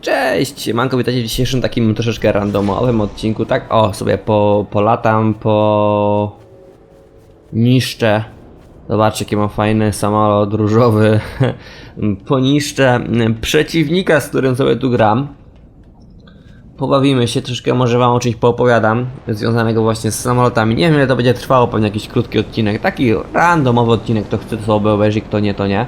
Cześć, manko, witajcie w dzisiejszym takim troszeczkę randomowym odcinku, tak? O, sobie po, polatam, po... niszczę. Zobaczcie, jaki mam fajny samolot różowy. Poniszczę przeciwnika, z którym sobie tu gram. Pobawimy się, troszkę może wam o czymś poopowiadam, związanego właśnie z samolotami. Nie wiem ile to będzie trwało, pewnie jakiś krótki odcinek, taki randomowy odcinek, kto chce to sobie obejrzy, kto nie, to nie.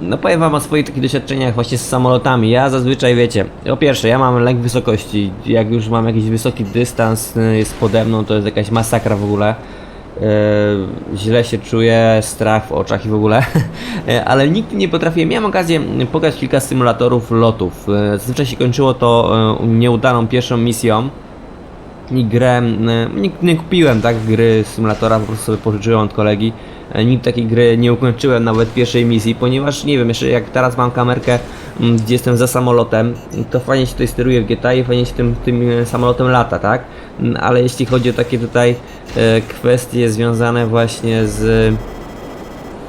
No powiem wam o swoich takich doświadczeniach właśnie z samolotami. Ja zazwyczaj wiecie, po pierwsze ja mam lęk wysokości. Jak już mam jakiś wysoki dystans y, jest pode mną, to jest jakaś masakra w ogóle. Źle się czuję, strach w oczach i w ogóle, ale nigdy nie potrafiłem. Miałem okazję pokazać kilka symulatorów lotów. E, Zazwyczaj się kończyło to e, nieudaną pierwszą misją i grę, nie, nie kupiłem tak gry symulatora, po prostu sobie pożyczyłem od kolegi. E, Nigdy takiej gry nie ukończyłem nawet pierwszej misji, ponieważ nie wiem, jeszcze jak teraz mam kamerkę, mm, gdzie jestem za samolotem, to fajnie się tutaj steruje w GTA i fajnie się tym, tym e, samolotem lata, tak? Mm, Ale jeśli chodzi o takie tutaj e, kwestie związane właśnie z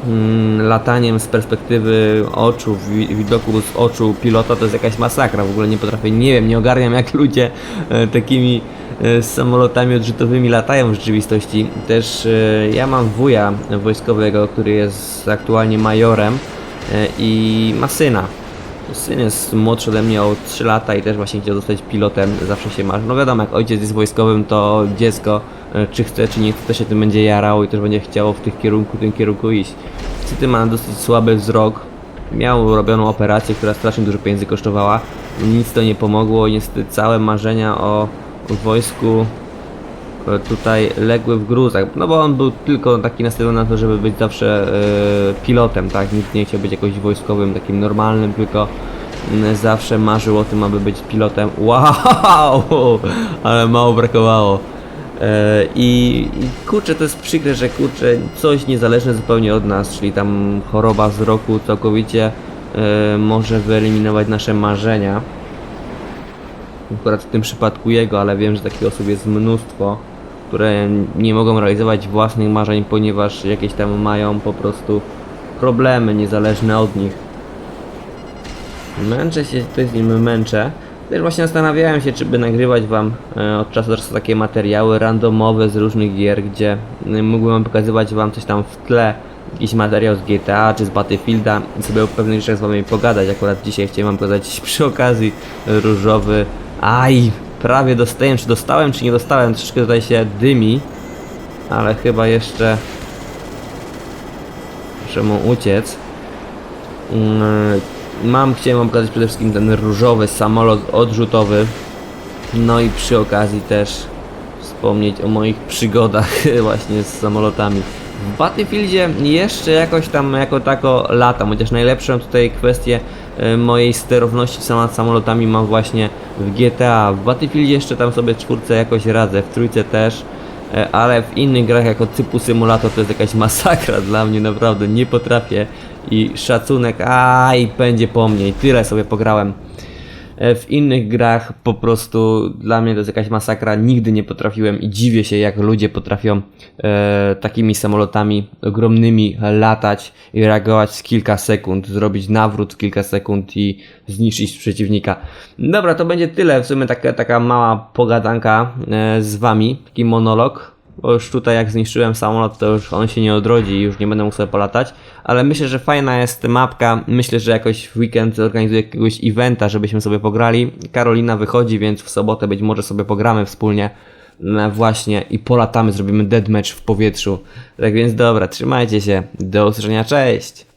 mm, lataniem z perspektywy oczu, wi- widoku z oczu pilota to jest jakaś masakra. W ogóle nie potrafię, nie wiem, nie ogarniam jak ludzie takimi e, samolotami odrzutowymi latają w rzeczywistości. Też e, ja mam wuja wojskowego, który jest aktualnie majorem e, i ma syna. Syn jest młodszy ode mnie o 3 lata i też właśnie chciał zostać pilotem, zawsze się marzy. No wiadomo, jak ojciec jest wojskowym, to dziecko, czy chce, czy nie chce, to się tym będzie jarało i też będzie chciało w tych kierunku, tym kierunku iść. Niestety ma dosyć słaby wzrok. Miał robioną operację, która strasznie dużo pieniędzy kosztowała. Nic to nie pomogło niestety całe marzenia o, o wojsku e, tutaj legły w gruzach, no bo on był tylko taki nastawiony na to, żeby być zawsze e, pilotem, tak, nikt nie chciał być jakoś wojskowym, takim normalnym, tylko mm, zawsze marzył o tym, aby być pilotem. Wow, ale mało brakowało. E, I, kurczę, to jest przykre, że kurczę, coś niezależne zupełnie od nas, czyli tam choroba wzroku całkowicie e, może wyeliminować nasze marzenia akurat w tym przypadku jego, ale wiem, że takich osób jest mnóstwo, które nie mogą realizować własnych marzeń, ponieważ jakieś tam mają po prostu problemy niezależne od nich. Męczę się, to jest nim męczę. Też właśnie zastanawiałem się, czy by nagrywać wam e, od czasu do czasu takie materiały randomowe z różnych gier, gdzie e, mógłbym pokazywać wam coś tam w tle, jakiś materiał z GTA czy z Battlefielda i sobie o pewnych rzeczach z wami pogadać. Akurat dzisiaj chciałem wam pokazać przy okazji różowy. Aj, prawie dostałem, czy dostałem, czy nie dostałem, troszeczkę tutaj się dymi, ale chyba jeszcze muszę mu uciec. Mm, Mam, chciałem wam pokazać przede wszystkim ten różowy samolot odrzutowy. No i przy okazji też wspomnieć o moich przygodach właśnie z samolotami. W Battlefieldzie jeszcze jakoś tam jako tako latam, chociaż najlepszą tutaj kwestię e, mojej sterowności nad samolotami mam właśnie w GTA. W Battlefieldzie jeszcze tam sobie czwórce jakoś radzę, w trójce też. E, ale w innych grach jako typu symulator to jest jakaś masakra dla mnie, naprawdę nie potrafię i szacunek, aj, będzie po mnie i tyle sobie pograłem. E, W innych grach po prostu dla mnie to jest jakaś masakra, nigdy nie potrafiłem i dziwię się jak ludzie potrafią e, takimi samolotami ogromnymi latać i reagować z kilka sekund, zrobić nawrót w kilka sekund i zniszczyć przeciwnika. Dobra, to będzie tyle, w sumie taka, taka mała pogadanka e, z wami, taki monolog. Bo już tutaj jak zniszczyłem samolot, to już on się nie odrodzi i już nie będę mógł sobie polatać. Ale myślę, że fajna jest mapka. Myślę, że jakoś w weekend zorganizuję jakiegoś eventa, żebyśmy sobie pograli. Karolina wychodzi, więc w sobotę być może sobie pogramy wspólnie. No właśnie i polatamy, zrobimy deathmatch w powietrzu. Tak więc dobra, trzymajcie się. Do usłyszenia, cześć!